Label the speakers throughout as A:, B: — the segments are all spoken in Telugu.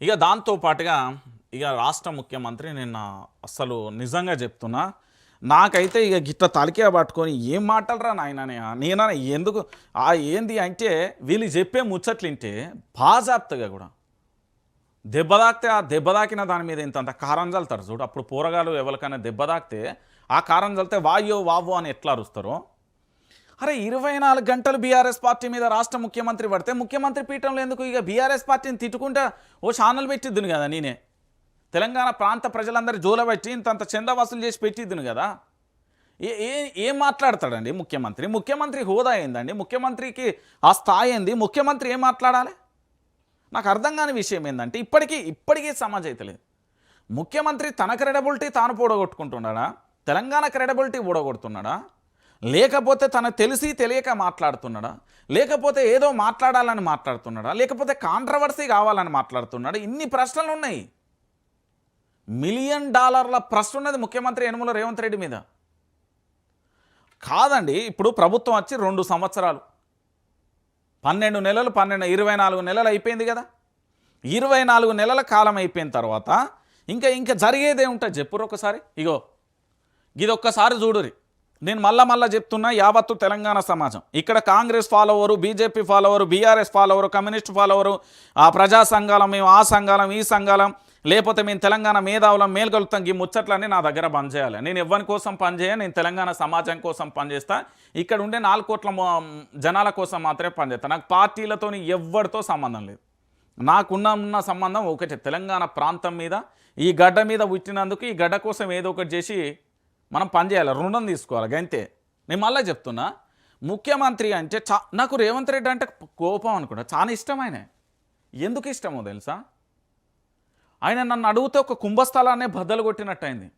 A: ఇక దాంతో పాటుగా ఇక రాష్ట్ర ముఖ్యమంత్రి నిన్న అసలు నిజంగా చెప్తున్నా నాకైతే ఇక గిట్ట తలకే పట్టుకొని ఏం మాటలరా నాయననే నేన ఎందుకు? ఆ ఏంది అంటే వీళ్ళు చెప్పే ముచ్చట్లింటే బాజాప్తగా కూడా. దెబ్బ తాకితే ఆ దెబ్బ తాకిన దాని మీద ఇంతంత కారం చల్లుతారు చూడు. అప్పుడు పోరగాలు ఎవరికైనా దెబ్బ తాకితే ఆ కారం చల్లితే వాయో వావో అని ఎట్లా అరుస్తారో? అరే ఇరవై నాలుగు గంటలు బీఆర్ఎస్ పార్టీ మీద రాష్ట్ర ముఖ్యమంత్రి పడితే ముఖ్యమంత్రి పీఠంలో ఎందుకు ఇక బీఆర్ఎస్ పార్టీని తిట్టుకుంటా ఓ ఛానల్ పెట్టిద్దును కదా నేనే? తెలంగాణ ప్రాంత ప్రజలందరి జోలబెట్టి ఇంతంత చందా వసూలు చేసి పెట్టిద్దును కదా? ఏ ఏ ఏం మాట్లాడతాడండి ముఖ్యమంత్రి? ముఖ్యమంత్రి హోదా ఏందండి? ముఖ్యమంత్రికి ఆ స్థాయి ఏంది? ముఖ్యమంత్రి ఏం మాట్లాడాలి? నాకు అర్థం కాని విషయం ఏంటంటే ఇప్పటికీ ఇప్పటికీ సమాజ్ ముఖ్యమంత్రి తన క్రెడబిలిటీ తాను పూడగొట్టుకుంటున్నాడా? తెలంగాణ క్రెడబిలిటీ ఊడగొడుతున్నాడా? లేకపోతే తన తెలిసి తెలియక మాట్లాడుతున్నాడా? లేకపోతే ఏదో మాట్లాడాలని మాట్లాడుతున్నాడా? లేకపోతే కాంట్రవర్సీ కావాలని మాట్లాడుతున్నాడా? ఇన్ని ప్రశ్నలు ఉన్నాయి. మిలియన్ డాలర్ల ప్రశ్న ఉన్నది ముఖ్యమంత్రి యనుమల రేవంత్ రెడ్డి మీద. కాదండి ఇప్పుడు ప్రభుత్వం వచ్చి రెండు సంవత్సరాలు. పన్నెండు నెలలు పన్నెండు ఇరవై నాలుగు నెలలు అయిపోయింది కదా. ఇరవై నాలుగు నెలల కాలం అయిపోయిన తర్వాత ఇంకా ఇంకా జరిగేదే ఉంటుంది చెప్పురు ఒకసారి. ఇగో ఇది ఒక్కసారి చూడురి నేను మళ్ళా మళ్ళా చెప్తున్నా యావత్తు తెలంగాణ సమాజం. ఇక్కడ Congress follower BJP follower BRS follower communist follower ఆ ప్రజా సంఘాలం మేము ఆ సంఘాలం ఈ సంఘాలం లేకపోతే మేము తెలంగాణ మేధావులం మేల్కొలుతాం ఈ ముచ్చట్లన్నీ నా దగ్గర బంద్ చేయాలి. నేను ఎవరి కోసం పనిచేయ నేను తెలంగాణ సమాజం కోసం పనిచేస్తా ఇక్కడ ఉండే నాలుగు కోట్ల జనాల కోసం మాత్రమే పనిచేస్తాను నాకు పార్టీలతో ఎవరితో సంబంధం లేదు. నాకున్న ఉన్న సంబంధం ఒకటే తెలంగాణ ప్రాంతం మీద ఈ గడ్డ మీద పుట్టినందుకు ఈ గడ్డ కోసం ఏదో ఒకటి చేసి మనం పనిచేయాలి రుణం తీసుకోవాలి గంతే. నేను మళ్ళీ చెప్తున్నా ముఖ్యమంత్రి అంటే చా నాకు రేవంత్ రెడ్డి అంటే కోపం అనుకుంటా చాలా ఇష్టం ఆయన ఎందుకు ఇష్టమో తెలుసా? ఆయన నన్ను అడిగితే ఒక కుంభస్థలాన్నే బద్దలు కొట్టినట్టు అయింది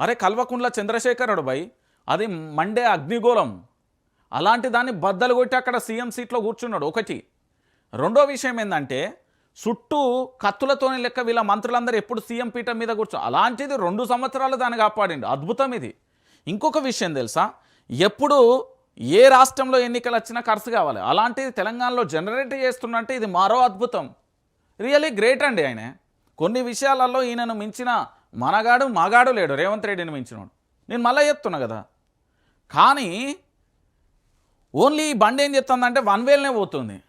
A: అరే కల్వకుండ్ల చంద్రశేఖరుడు బై అది మండే అగ్నిగోళం. అలాంటి దాన్ని బద్దలు కొట్టి అక్కడ సీఎం సీట్లో కూర్చున్నాడు ఒకటి. రెండో విషయం ఏంటంటే చుట్టూ కత్తులతోని లెక్క వీళ్ళ మంత్రులందరూ ఎప్పుడు సీఎం పీఠం మీద కూర్చో అలాంటిది రెండు సంవత్సరాలు దాన్ని కాపాడిండు. అద్భుతం ఇది. ఇంకొక విషయం తెలుసా? ఎప్పుడు ఏ రాష్ట్రంలో ఎన్నికలు వచ్చినా ఖర్చు కావాలి. అలాంటిది తెలంగాణలో జనరేట్ చేస్తున్నట్టే ఇది మరో అద్భుతం. రియలీ గ్రేట్ అండి ఆయన. కొన్ని విషయాలలో ఈయనను మించిన మనగాడు మగాడు లేడు. రేవంత్ రెడ్డిని మించినోడు. నేను మళ్ళీ చెప్తున్నా కదా. కానీ ఓన్లీ ఈ బండి ఏం చెప్తుందంటే వన్ వేలనే పోతుంది.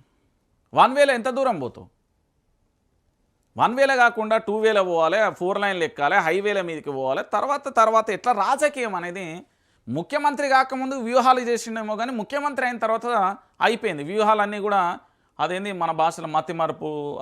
A: వన్ వేలో ఎంత దూరం పోతావు? వన్ వేల కాకుండా టూ వేల పోవాలి ఫోర్ లైన్లు ఎక్కాలి హైవేల మీదకి పోవాలి. తర్వాత తర్వాత ఎట్లా రాజకీయం అనేది ముఖ్యమంత్రి కాకముందు వ్యూహాలు చేసిండేమో కానీ ముఖ్యమంత్రి అయిన తర్వాత అయిపోయింది. వ్యూహాలన్నీ కూడా అదేంది మన భాషలో మతిమరుపు